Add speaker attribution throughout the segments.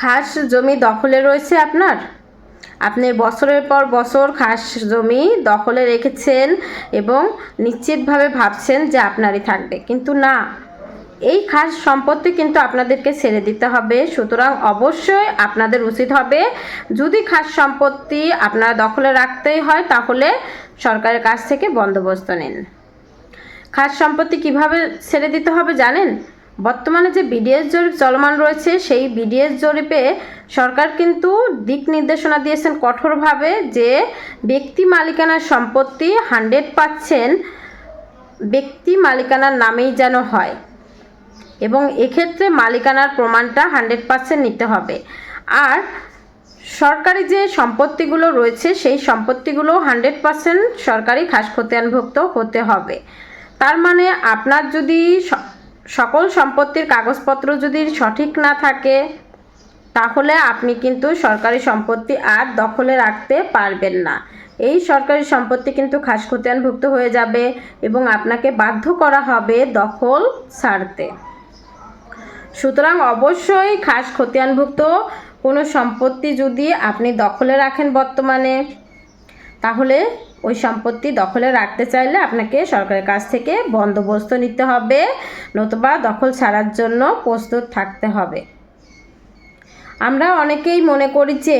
Speaker 1: খাস জমি দখলে রয়েছে আপনার? আপনি বছরের পর বছর খাস জমি দখলে রেখেছেন এবং নিশ্চিতভাবে ভাবছেন যে আপনারই থাকবে। কিন্তু না, এই খাস সম্পত্তি কিন্তু আপনাদেরকে ছেড়ে দিতে হবে। সুতরাং অবশ্যই আপনাদের উচিত হবে, যদি খাস সম্পত্তি আপনারা দখলে রাখতেই হয়, তাহলে সরকারের কাছ থেকে বন্দোবস্ত নিন। খাস সম্পত্তি কীভাবে ছেড়ে দিতে হবে জানেন? বর্তমানে যে বিডিএস জরিপ চলমান রয়েছে, সেই বিডিএস জরিপে সরকার কিন্তু দিক নির্দেশনা দিয়েছেন কঠোরভাবে যে ব্যক্তি মালিকানার সম্পত্তি হান্ড্রেড পাচ্ছেন ব্যক্তি মালিকানার নামেই যেন হয় এবং এক্ষেত্রে মালিকানার প্রমাণটা হান্ড্রেড পার্সেন্ট নিতে হবে। আর সরকারি যে সম্পত্তিগুলো রয়েছে, সেই সম্পত্তিগুলো হান্ড্রেড পার্সেন্ট সরকারি খাস খতিয়ানভুক্ত হতে হবে। তার মানে আপনার যদি সকল সম্পত্তির কাগজপত্র যদি সঠিক না থাকে, তাহলে আপনি কিন্তু সরকারি সম্পত্তি আর দখলে রাখতে পারবেন না। এই সরকারি সম্পত্তি কিন্তু খাস খতিয়ানভুক্ত হয়ে যাবে এবং আপনাকে বাধ্য করা হবে দখল ছাড়তে। সুতরাং অবশ্যই খাস খতিয়ানভুক্ত কোনো সম্পত্তি যদি আপনি দখলে রাখেন বর্তমানে তাহলে ওই সম্পত্তি দখলে রাখতে চাইলে আপনাকে সরকারের কাছ থেকে বন্দোবস্ত নিতে হবে, নতুবা দখল ছাড়ার জন্য প্রস্তুত থাকতে হবে। আমরা অনেকেই মনে করি যে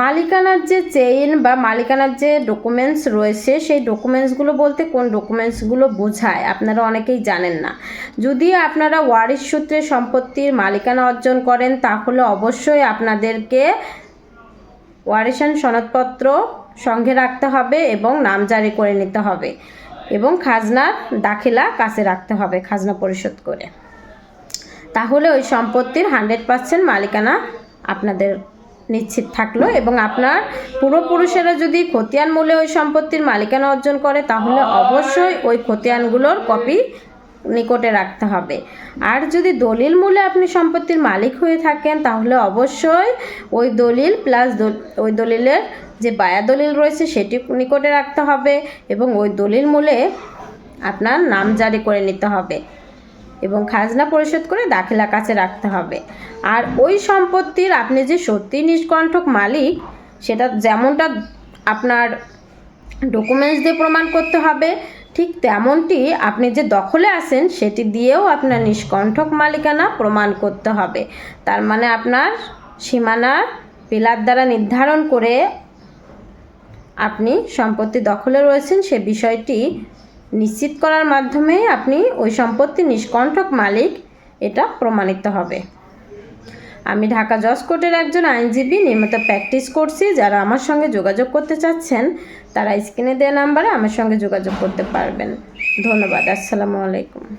Speaker 1: মালিকানার যে চেইন বা মালিকানার যে ডকুমেন্টস রয়েছে, সেই ডকুমেন্টসগুলো বলতে কোন ডকুমেন্টসগুলো বোঝায়, আপনারা অনেকেই জানেন না। যদি আপনারা ওয়ারিশ সূত্রে সম্পত্তির মালিকানা অর্জন করেন, তাহলে অবশ্যই আপনাদেরকে ওয়ারিশান সনদপত্র সঙ্গে রাখতে হবে এবং নাম জারি করে নিতে হবে এবং খাজনার দাখিলা কাছে রাখতে হবে, খাজনা পরিশোধ করে। তাহলে ওই সম্পত্তির হান্ড্রেড পার্সেন্ট মালিকানা আপনাদের নিশ্চিত থাকল এবং আপনার পূর্বপুরুষেরা যদি খতিয়ান মূল্যে ওই সম্পত্তির মালিকানা অর্জন করে, তাহলে অবশ্যই ওই খতিয়ানগুলোর কপি নিকটে রাখতে হবে। আর যদি দলিল মূল্যে আপনি সম্পত্তির মালিক হয়ে থাকেন, তাহলে অবশ্যই ওই দলিল প্লাস ওই দলিলের যে বায়া দলিল রয়েছে সেটি নিকটে রাখতে হবে এবং ওই দলিল মূলে আপনার নাম জারি করে নিতে হবে এবং খাজনা পরিশোধ করে দাখিলা কাছে রাখতে হবে। আর ওই সম্পত্তির আপনি যে সত্যি নিষ্কণ্ঠক মালিক, সেটা যেমনটা আপনার ডকুমেন্টস দিয়ে প্রমাণ করতে হবে, ঠিক তেমনটি আপনি যে দখলে আছেন, সেটি দিয়েও আপনার নিষ্কণ্ঠক মালিকানা প্রমাণ করতে হবে। তার মানে আপনার সীমানা পিলার দ্বারা নির্ধারণ করে আপনি সম্পত্তি দখলে রয়েছেন, সে বিষয়টি নিশ্চিত করার মাধ্যমে আপনি ওই সম্পত্তি নিষ্কণ্ঠক মালিক, এটা প্রমাণিত হবে। আমি ঢাকা জজ কোর্টের একজন আইনজীবী নিয়মিত প্র্যাকটিস করছি, যারা আমার সঙ্গে যোগাযোগ করতে চাচ্ছেন, তারা স্ক্রিনে দেওয়া নাম্বারে আমার সঙ্গে যোগাযোগ করতে পারবেন। ধন্যবাদ, আসসালামু আলাইকুম।